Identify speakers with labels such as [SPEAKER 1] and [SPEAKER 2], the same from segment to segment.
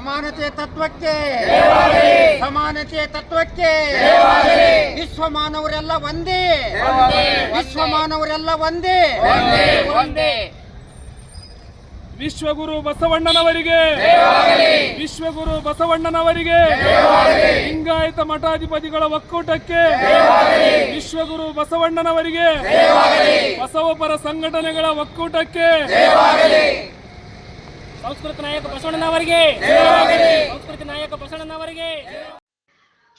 [SPEAKER 1] ಸಮಾನತೆ ತತ್ವಕ್ಕೆ. ಸಮಾನತೆ ತತ್ವಕ್ಕೆ. ವಿಶ್ವ ಮಾನವರೆಲ್ಲ ಒಂದೇ. ವಿಶ್ವ ಮಾನವರೆಲ್ಲ ಒಂದೇ.
[SPEAKER 2] ವಿಶ್ವಗುರು ಬಸವಣ್ಣನವರಿಗೆ. ವಿಶ್ವಗುರು ಬಸವಣ್ಣನವರಿಗೆ. ಲಿಂಗಾಯತ ಮಠಾಧಿಪತಿಗಳ ಒಕ್ಕೂಟಕ್ಕೆ. ವಿಶ್ವಗುರು ಬಸವಣ್ಣನವರಿಗೆ. ಬಸವಪರ ಸಂಘಟನೆಗಳ ಒಕ್ಕೂಟಕ್ಕೆ. ಸಂಸ್ಕೃತ ನಾಯಕ ಬಸವಣ್ಣನವರಿಗೆ. ಸಂಸ್ಕೃತಿ ನಾಯಕ ಬಸವಣ್ಣನವರಿಗೆ.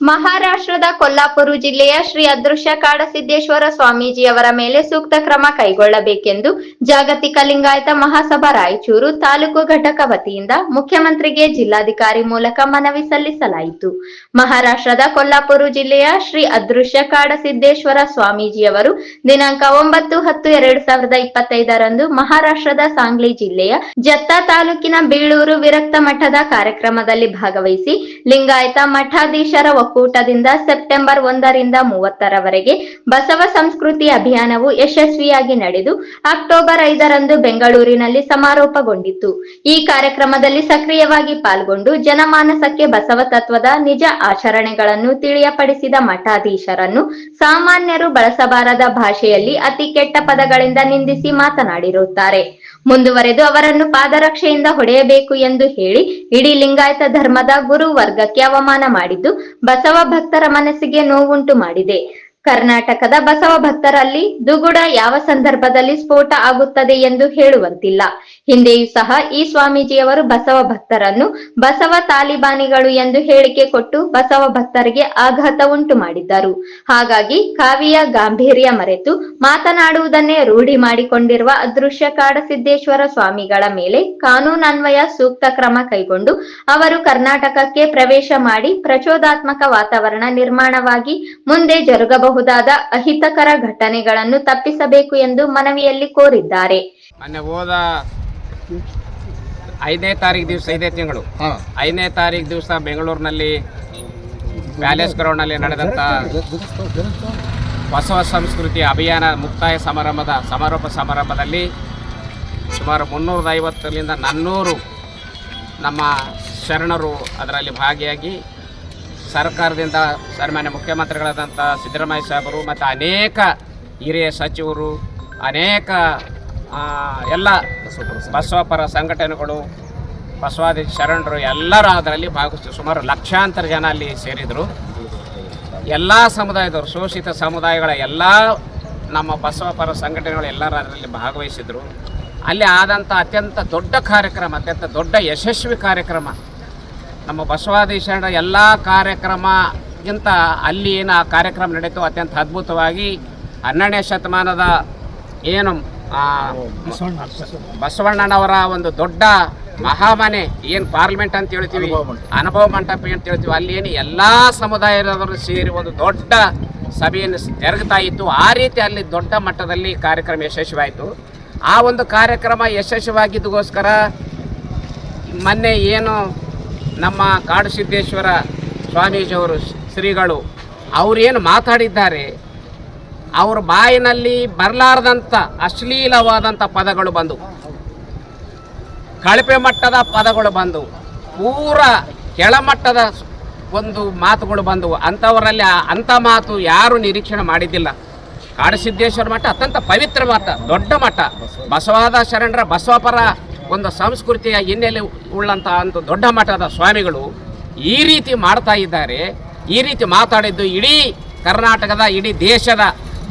[SPEAKER 3] ಮಹಾರಾಷ್ಟ್ರದ ಕೊಲ್ಲಾಪುರ ಜಿಲ್ಲೆಯ ಶ್ರೀ ಅದೃಶ್ಯ ಕಾಡಸಿದ್ದೇಶ್ವರ ಸ್ವಾಮೀಜಿಯವರ ಮೇಲೆ ಸೂಕ್ತ ಕ್ರಮ ಕೈಗೊಳ್ಳಬೇಕೆಂದು ಜಾಗತಿಕ ಲಿಂಗಾಯತ ಮಹಾಸಭಾ ರಾಯಚೂರು ತಾಲೂಕು ಘಟಕ ವತಿಯಿಂದ ಮುಖ್ಯಮಂತ್ರಿಗೆ ಜಿಲ್ಲಾಧಿಕಾರಿ ಮೂಲಕ ಮನವಿ ಸಲ್ಲಿಸಲಾಯಿತು. ಮಹಾರಾಷ್ಟ್ರದ ಕೊಲ್ಲಾಪುರ ಜಿಲ್ಲೆಯ ಶ್ರೀ ಅದೃಶ್ಯ ಕಾಡಸಿದ್ದೇಶ್ವರ ಸ್ವಾಮೀಜಿಯವರು ದಿನಾಂಕ ಒಂಬತ್ತು ಹತ್ತು ಎರಡು ಸಾವಿರದ ಇಪ್ಪತ್ತೈದರಂದು ಮಹಾರಾಷ್ಟ್ರದ ಸಾಂಗ್ಲಿ ಜಿಲ್ಲೆಯ ಜತ್ತಾ ತಾಲೂಕಿನ ಬೀಳೂರು ವಿರಕ್ತ ಮಠದ ಕಾರ್ಯಕ್ರಮದಲ್ಲಿ ಭಾಗವಹಿಸಿ ಲಿಂಗಾಯತ ಮಠಾಧೀಶರ ಒಕ್ಕೂಟದಿಂದ ಸೆಪ್ಟೆಂಬರ್ ಒಂದರಿಂದ ಮೂವತ್ತರವರೆಗೆ ಬಸವ ಸಂಸ್ಕೃತಿ ಅಭಿಯಾನವು ಯಶಸ್ವಿಯಾಗಿ ನಡೆದು ಅಕ್ಟೋಬರ್ ಐದರಂದು ಬೆಂಗಳೂರಿನಲ್ಲಿ ಸಮಾರೋಪಗೊಂಡಿತು. ಈ ಕಾರ್ಯಕ್ರಮದಲ್ಲಿ ಸಕ್ರಿಯವಾಗಿ ಪಾಲ್ಗೊಂಡು ಜನಮಾನಸಕ್ಕೆ ಬಸವ ತತ್ವದ ನಿಜ ಆಚರಣೆಗಳನ್ನು ತಿಳಿಯಪಡಿಸಿದ ಮಠಾಧೀಶರನ್ನು ಸಾಮಾನ್ಯರು ಬಳಸಬಾರದ ಭಾಷೆಯಲ್ಲಿ ಅತಿ ಕೆಟ್ಟ ಪದಗಳಿಂದ ನಿಂದಿಸಿ ಮಾತನಾಡಿರುತ್ತಾರೆ. ಮುಂದುವರೆದು ಅವರನ್ನು ಪಾದರಕ್ಷೆಯಿಂದ ಹೊಡೆಯಬೇಕು ಎಂದು ಹೇಳಿ ಇಡೀ ಲಿಂಗಾಯತ ಧರ್ಮದ ಗುರು ವರ್ಗಕ್ಕೆ ಅವಮಾನ ಮಾಡಿದ್ದು ಬಸವ ಭಕ್ತರ ಮನಸ್ಸಿಗೆ ನೋವುಂಟು ಮಾಡಿದೆ. ಕರ್ನಾಟಕದ ಬಸವ ಭಕ್ತರಲ್ಲಿ ದುಗುಡ ಯಾವ ಸಂದರ್ಭದಲ್ಲಿ ಸ್ಫೋಟ ಆಗುತ್ತದೆ ಎಂದು ಹೇಳುವಂತಿಲ್ಲ. ಹಿಂದೆಯೂ ಸಹ ಈ ಸ್ವಾಮೀಜಿಯವರು ಬಸವ ಭಕ್ತರನ್ನು ಬಸವ ತಾಲಿಬಾನಿಗಳು ಎಂದು ಹೇಳಿಕೆ ಕೊಟ್ಟು ಬಸವ ಭಕ್ತರಿಗೆ ಆಘಾತ ಉಂಟು ಮಾಡಿದ್ದರು. ಹಾಗಾಗಿ ಕಾವಿಯ ಗಾಂಭೀರ್ಯ ಮರೆತು ಮಾತನಾಡುವುದನ್ನೇ ರೂಢಿ ಮಾಡಿಕೊಂಡಿರುವ ಅದೃಶ್ಯ ಕಾಡಸಿದ್ದೇಶ್ವರ ಸ್ವಾಮಿಗಳ ಮೇಲೆ ಕಾನೂನನ್ವಯ ಸೂಕ್ತ ಕ್ರಮ ಕೈಗೊಂಡು ಅವರು ಕರ್ನಾಟಕಕ್ಕೆ ಪ್ರವೇಶ ಮಾಡಿ ಪ್ರಚೋದಾತ್ಮಕ ವಾತಾವರಣ ನಿರ್ಮಾಣವಾಗಿ ಮುಂದೆ ಜರುಗಬಹುದಾದ ಅಹಿತಕರ ಘಟನೆಗಳನ್ನು ತಪ್ಪಿಸಬೇಕು ಎಂದು ಮನವಿಯಲ್ಲಿ ಕೋರಿದ್ದಾರೆ.
[SPEAKER 4] ಮೊನ್ನೆ ಹೋದ ಐದನೇ ತಾರೀಕು ದಿವಸ ಐದೇ ತಿಂಗಳು. ಐದನೇ ತಾರೀಕು ದಿವಸ ಬೆಂಗಳೂರಿನಲ್ಲಿ ಪ್ಯಾಲೇಸ್ ಗ್ರೌಂಡ್ನಲ್ಲಿ ನಡೆದಂಥ ಬಸವ ಸಂಸ್ಕೃತಿ ಅಭಿಯಾನ ಮುಕ್ತಾಯ ಸಮಾರಂಭದ ಸಮಾರೋಪ ಸಮಾರಂಭದಲ್ಲಿ ಸುಮಾರು ಮುನ್ನೂರದ ಐವತ್ತರಿಂದ ನಾನ್ನೂರು ನಮ್ಮ ಶರಣರು ಅದರಲ್ಲಿ ಭಾಗಿಯಾಗಿ ಸರ್ಕಾರದಿಂದ ಸನ್ಮಾನ್ಯ ಮುಖ್ಯಮಂತ್ರಿಗಳಾದಂಥ ಸಿದ್ದರಾಮಯ್ಯ ಸಾಹೇಬರು ಮತ್ತು ಅನೇಕ ಹಿರಿಯ ಸಚಿವರು, ಅನೇಕ ಎಲ್ಲ ಬಸವಪರ ಸಂಘಟನೆಗಳು, ಬಸವಾದಿ ಶರಣರು ಎಲ್ಲರೂ ಅದರಲ್ಲಿ ಭಾಗವಹಿಸಿ ಸುಮಾರು ಲಕ್ಷಾಂತರ ಜನ ಅಲ್ಲಿ ಸೇರಿದರು. ಎಲ್ಲ ಸಮುದಾಯದವರು, ಶೋಷಿತ ಸಮುದಾಯಗಳ ಎಲ್ಲ ನಮ್ಮ ಬಸವಪರ ಸಂಘಟನೆಗಳು ಎಲ್ಲರೂ ಅದರಲ್ಲಿ ಭಾಗವಹಿಸಿದರು. ಅಲ್ಲಿ ಆದಂಥ ಅತ್ಯಂತ ದೊಡ್ಡ ಕಾರ್ಯಕ್ರಮ, ಅತ್ಯಂತ ದೊಡ್ಡ ಯಶಸ್ವಿ ಕಾರ್ಯಕ್ರಮ ನಮ್ಮ ಬಸವಾದಿ ಶರಣ ಎಲ್ಲ ಕಾರ್ಯಕ್ರಮಗಿಂತ ಅಲ್ಲಿ ಏನು ಆ ಕಾರ್ಯಕ್ರಮ ನಡೀತು ಅತ್ಯಂತ ಅದ್ಭುತವಾಗಿ ಹನ್ನೆರಡನೇ ಶತಮಾನದ ಏನು ಬಸವಣ್ಣನವರ ಒಂದು ದೊಡ್ಡ ಮಹಾಮನೆ ಏನು ಪಾರ್ಲಿಮೆಂಟ್ ಅಂತ ಹೇಳ್ತೀವಿ ಅನುಭವ ಮಂಟಪ. ಅಂತ ಹೇಳ್ತೀವಿ ಅಲ್ಲಿ ಏನು ಎಲ್ಲ ಸಮುದಾಯದವರು ಸೇರಿ ಒಂದು ದೊಡ್ಡ ಸಭೆಯನ್ನು ಜರುಗ್ತಾ ಇತ್ತು. ಆ ರೀತಿ ಅಲ್ಲಿ ದೊಡ್ಡ ಮಟ್ಟದಲ್ಲಿ ಕಾರ್ಯಕ್ರಮ ಯಶಸ್ವಿಯಾಯಿತು. ಆ ಒಂದು ಕಾರ್ಯಕ್ರಮ ಯಶಸ್ವಿಯಾಗಿದ್ದಕ್ಕೋಸ್ಕರ ಮೊನ್ನೆ ಏನು ನಮ್ಮ ಕಾಡುಸಿದ್ದೇಶ್ವರ ಸ್ವಾಮೀಜಿಯವರು ಶ್ರೀಗಳು, ಅವರೇನು ಮಾತಾಡಿದ್ದಾರೆ, ಅವ್ರ ಬಾಯಿನಲ್ಲಿ ಬರಲಾರ್ದಂಥ ಅಶ್ಲೀಲವಾದಂಥ ಪದಗಳು ಬಂದು, ಕಳಪೆ ಮಟ್ಟದ ಪದಗಳು ಬಂದು, ಪೂರ ಕೆಳಮಟ್ಟದ ಒಂದು ಮಾತುಗಳು ಬಂದವು ಅಂಥವರಲ್ಲಿ ಅಂಥ ಮಾತು ಯಾರು ನಿರೀಕ್ಷಣೆ ಮಾಡಿದ್ದಿಲ್ಲ. ಕಾಡಸಿದ್ದೇಶ್ವರ ಮಠ ಅತ್ಯಂತ ಪವಿತ್ರ ಮಠ, ದೊಡ್ಡ ಮಠ. ಬಸವಾದ ಶರಣರ ಬಸವಪರ ಒಂದು ಸಂಸ್ಕೃತಿಯ ಹಿನ್ನೆಲೆ ಉಳ್ಳಂಥ ಒಂದು ದೊಡ್ಡ ಮಠದ ಸ್ವಾಮಿಗಳು ಈ ರೀತಿ ಮಾಡ್ತಾ ಇದ್ದಾರೆ. ಈ ರೀತಿ ಮಾತಾಡಿದ್ದು ಇಡೀ ಕರ್ನಾಟಕದ, ಇಡೀ ದೇಶದ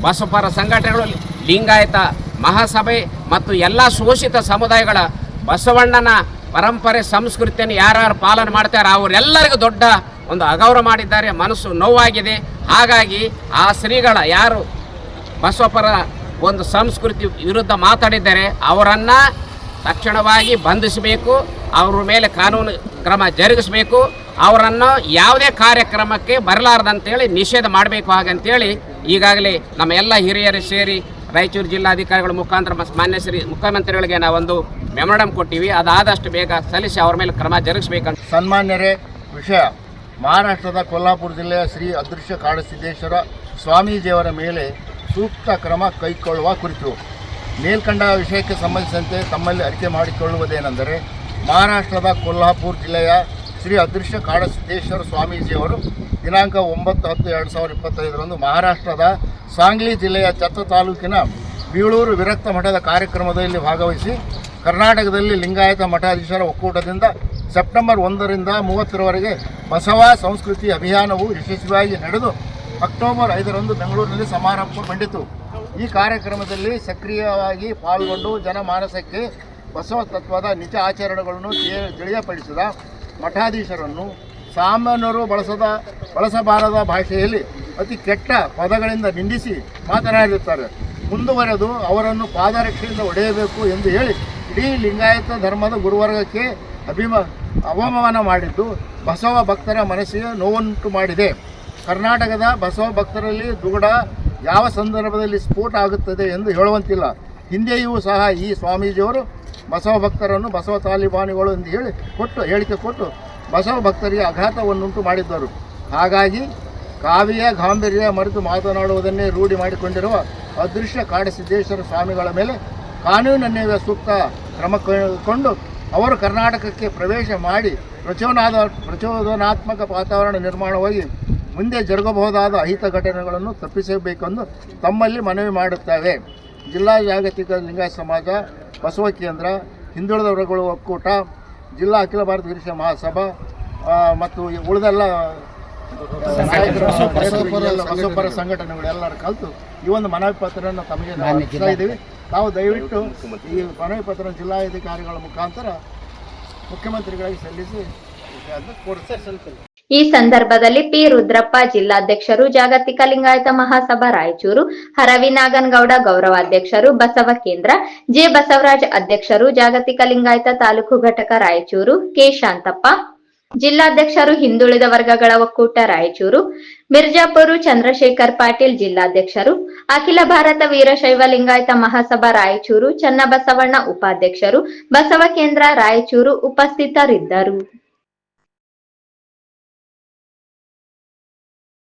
[SPEAKER 4] ಬಸಪರ ಸಂಘಟನೆಗಳು ಲಿಂಗಾಯತ ಮಹಾಸಭೆ ಮತ್ತು ಎಲ್ಲ ಶೋಷಿತ ಸಮುದಾಯಗಳ ಬಸವಣ್ಣನ ಪರಂಪರೆ, ಸಂಸ್ಕೃತಿಯನ್ನು ಯಾರ್ಯಾರು ಪಾಲನೆ ಮಾಡ್ತಾರೆ ಅವರೆಲ್ಲರಿಗೂ ದೊಡ್ಡ ಒಂದು ಅಗೌರವ ಮಾಡಿದ್ದಾರೆ. ಮನಸ್ಸು ನೋವಾಗಿದೆ. ಹಾಗಾಗಿ ಆ ಶ್ರೀಗಳ ಯಾರು ಬಸವಪರ ಒಂದು ಸಂಸ್ಕೃತಿ ವಿರುದ್ಧ ಮಾತಾಡಿದ್ದಾರೆ, ಅವರನ್ನು ತಕ್ಷಣವಾಗಿ ಬಂಧಿಸಬೇಕು, ಅವ್ರ ಮೇಲೆ ಕಾನೂನು ಕ್ರಮ ಜರುಗಿಸಬೇಕು, ಅವರನ್ನು ಯಾವುದೇ ಕಾರ್ಯಕ್ರಮಕ್ಕೆ ಬರಲಾರ್ದಂತೇಳಿ ನಿಷೇಧ ಮಾಡಬೇಕು ಹಾಗಂತೇಳಿ ಈಗಾಗಲೇ ನಮ್ಮ ಎಲ್ಲ ಹಿರಿಯರು ಸೇರಿ ರಾಯಚೂರು ಜಿಲ್ಲಾಧಿಕಾರಿಗಳ ಮುಖಾಂತರ ಮಾನ್ಯ ಶ್ರೀ ಮುಖ್ಯಮಂತ್ರಿಗಳಿಗೆ ನಾವೊಂದು ಮೆಮೊರಡಮ್ ಕೊಟ್ಟಿವಿ. ಅದಾದಷ್ಟು ಬೇಗ ಸಲ್ಲಿಸಿ ಅವ್ರ ಮೇಲೆ ಕ್ರಮ ಜರುಗಿಸಬೇಕಂತ.
[SPEAKER 5] ಸನ್ಮಾನ್ಯರೇ, ವಿಷಯ. ಮಹಾರಾಷ್ಟ್ರದ ಕೊಲ್ಲಾಪುರ ಜಿಲ್ಲೆಯ ಶ್ರೀ ಅದೃಶ್ಯ ಕಾಡಸಿದ್ದೇಶ್ವರ ಸ್ವಾಮೀಜಿಯವರ ಮೇಲೆ ಸೂಕ್ತ ಕ್ರಮ ಕೈಗೊಳ್ಳುವ ಕುರಿತು. ಮೇಲ್ಕಂಡ ವಿಷಯಕ್ಕೆ ಸಂಬಂಧಿಸಿದಂತೆ ತಮ್ಮಲ್ಲಿ ಅರಿಕೆ ಮಾಡಿಕೊಳ್ಳುವುದೇನೆಂದರೆ ಮಹಾರಾಷ್ಟ್ರದ ಕೊಲ್ಹಾಪುರ ಜಿಲ್ಲೆಯ ಶ್ರೀ ಅದೃಶ್ಯ ಕಾಡಸಿದ್ದೇಶ್ವರ ಸ್ವಾಮೀಜಿಯವರು ದಿನಾಂಕ ಒಂಬತ್ತು ಹತ್ತು ಎರಡು ಸಾವಿರದ ಇಪ್ಪತ್ತೈದರಂದು ಮಹಾರಾಷ್ಟ್ರದ ಸಾಂಗ್ಲಿ ಜಿಲ್ಲೆಯ ಚತ್ತ ತಾಲೂಕಿನ ಬೀಳೂರು ವಿರಕ್ತ ಮಠದ ಕಾರ್ಯಕ್ರಮದಲ್ಲಿ ಭಾಗವಹಿಸಿ ಕರ್ನಾಟಕದಲ್ಲಿ ಲಿಂಗಾಯತ ಮಠಾಧೀಶರ ಒಕ್ಕೂಟದಿಂದ ಸೆಪ್ಟೆಂಬರ್ ಒಂದರಿಂದ ಮೂವತ್ತರವರೆಗೆ ಬಸವ ಸಂಸ್ಕೃತಿ ಅಭಿಯಾನವು ಯಶಸ್ವಿಯಾಗಿ ನಡೆದು ಅಕ್ಟೋಬರ್ ಐದರಂದು ಬೆಂಗಳೂರಿನಲ್ಲಿ ಸಮಾರಂಭಗೊಂಡಿತು ಈ ಕಾರ್ಯಕ್ರಮದಲ್ಲಿ ಸಕ್ರಿಯವಾಗಿ ಪಾಲ್ಗೊಂಡು ಜನಮಾನಸಕ್ಕೆ ಬಸವ ತತ್ವದ ನಿಜ ಆಚರಣೆಗಳನ್ನು ತಿಳಿ- ತಿಳಿಯಪಡಿಸಿದ ಮಠಾಧೀಶರನ್ನು ಸಾಮಾನ್ಯರು ಬಳಸದ ಬಳಸಬಾರದ ಭಾಷೆಯಲ್ಲಿ ಅತಿ ಕೆಟ್ಟ ಪದಗಳಿಂದ ನಿಂದಿಸಿ ಮಾತನಾಡಿರುತ್ತಾರೆ. ಮುಂದುವರೆದು ಅವರನ್ನು ಪಾದರಕ್ಷೆಯಿಂದ ಒಡೆಯಬೇಕು ಎಂದು ಹೇಳಿ ಇಡೀ ಲಿಂಗಾಯತ ಧರ್ಮದ ಗುರುವರ್ಗಕ್ಕೆ ಅಭಿಮ, ಅವಮಾನ ಮಾಡಿದ್ದು ಬಸವ ಭಕ್ತರ ಮನಸ್ಸಿಗೆ ನೋವುಂಟು ಮಾಡಿದೆ. ಕರ್ನಾಟಕದ ಬಸವ ಭಕ್ತರಲ್ಲಿ ದುಗುಡ ಯಾವ ಸಂದರ್ಭದಲ್ಲಿ ಸ್ಫೋಟ ಆಗುತ್ತದೆ ಎಂದು ಹೇಳುವಂತಿಲ್ಲ. ಹಿಂದೆಯೂ ಸಹ ಈ ಸ್ವಾಮೀಜಿಯವರು ಬಸವ ಭಕ್ತರನ್ನು ಬಸವ ತಾಲಿಬಾನಿಗಳು ಎಂದು ಹೇಳಿ ಕೊಟ್ಟು, ಹೇಳಿಕೆ ಕೊಟ್ಟು ಬಸವ ಭಕ್ತರಿಗೆ ಆಘಾತವನ್ನುಂಟು ಮಾಡಿದ್ದರು. ಹಾಗಾಗಿ ಕಾವ್ಯ, ಗಾಂಭೀರ್ಯ ಮರೆತು ಮಾತನಾಡುವುದನ್ನೇ ರೂಢಿ ಮಾಡಿಕೊಂಡಿರುವ ಅದೃಶ್ಯ ಕಾಡಸಿದ್ದೇಶ್ವರ ಸ್ವಾಮಿಗಳ ಮೇಲೆ ಕಾನೂನನ್ನೇ ಸೂಕ್ತ ಕ್ರಮ ಕೊಂಡು ಅವರು ಕರ್ನಾಟಕಕ್ಕೆ ಪ್ರವೇಶ ಮಾಡಿ ಪ್ರಚೋದನಾದ ಪ್ರಚೋದನಾತ್ಮಕ ವಾತಾವರಣ ನಿರ್ಮಾಣವಾಗಿ ಮುಂದೆ ಜರುಗಬಹುದಾದ ಅಹಿತ ಘಟನೆಗಳನ್ನು ತಪ್ಪಿಸಬೇಕೆಂದು ತಮ್ಮಲ್ಲಿ ಮನವಿ ಮಾಡುತ್ತೇವೆ. ಜಿಲ್ಲಾ ಜಾಗತಿಕ ಲಿಂಗಾಯತ ಸಮಾಜ ಬಸವ ಕೇಂದ್ರ ಹಿಂದುಳಿದ ವರ್ಗಗಳು ಒಕ್ಕೂಟ ಜಿಲ್ಲಾ ಅಖಿಲ ಭಾರತ ಗಿರಿಶ ಮಹಾಸಭಾ ಮತ್ತು ಉಳಿದೆಲ್ಲ ನಾಯಕರು, ಸಂಘಟನೆಗಳು ಬಸವಪರ ಸಂಘಟನೆಗಳೆಲ್ಲರೂ ಕಲಿತು ಈ ಒಂದು ಮನವಿ ಪತ್ರವನ್ನು ತಮಗೆ ನಾವು ಇದ್ದೀವಿ. ತಾವು ದಯವಿಟ್ಟು ಈ ಮನವಿ ಪತ್ರ ಜಿಲ್ಲಾಧಿಕಾರಿಗಳ ಮುಖಾಂತರ ಮುಖ್ಯಮಂತ್ರಿಗಳಿಗೆ ಸಲ್ಲಿಸಿ ಅದನ್ನು ಕೋರಿಸ್ತಾ
[SPEAKER 3] ಈ ಸಂದರ್ಭದಲ್ಲಿ ಪಿ. ರುದ್ರಪ್ಪ ಜಿಲ್ಲಾಧ್ಯಕ್ಷರು, ಜಾಗತಿಕ ಲಿಂಗಾಯತ ಮಹಾಸಭಾ ರಾಯಚೂರು, ಹರವಿನಾಗನಗೌಡ ಗೌರವಾಧ್ಯಕ್ಷರು, ಬಸವ ಕೇಂದ್ರ, ಜೆ. ಬಸವರಾಜ್ ಅಧ್ಯಕ್ಷರು, ಜಾಗತಿಕ ಲಿಂಗಾಯತ ತಾಲೂಕು ಘಟಕ ರಾಯಚೂರು, ಕೆ. ಶಾಂತಪ್ಪ, ಜಿಲ್ಲಾಧ್ಯಕ್ಷರು, ಹಿಂದುಳಿದ ವರ್ಗಗಳ ಒಕ್ಕೂಟ ರಾಯಚೂರು, ಮಿರ್ಜಾಪುರ ಚಂದ್ರಶೇಖರ್ ಪಾಟೀಲ್ ಜಿಲ್ಲಾಧ್ಯಕ್ಷರು, ಅಖಿಲ ಭಾರತ ವೀರಶೈವ ಲಿಂಗಾಯತ ಮಹಾಸಭಾ ರಾಯಚೂರು, ಚನ್ನಬಸವಣ್ಣ ಉಪಾಧ್ಯಕ್ಷರು, ಬಸವ ಕೇಂದ್ರ ರಾಯಚೂರು ಉಪಸ್ಥಿತರಿದ್ದರು.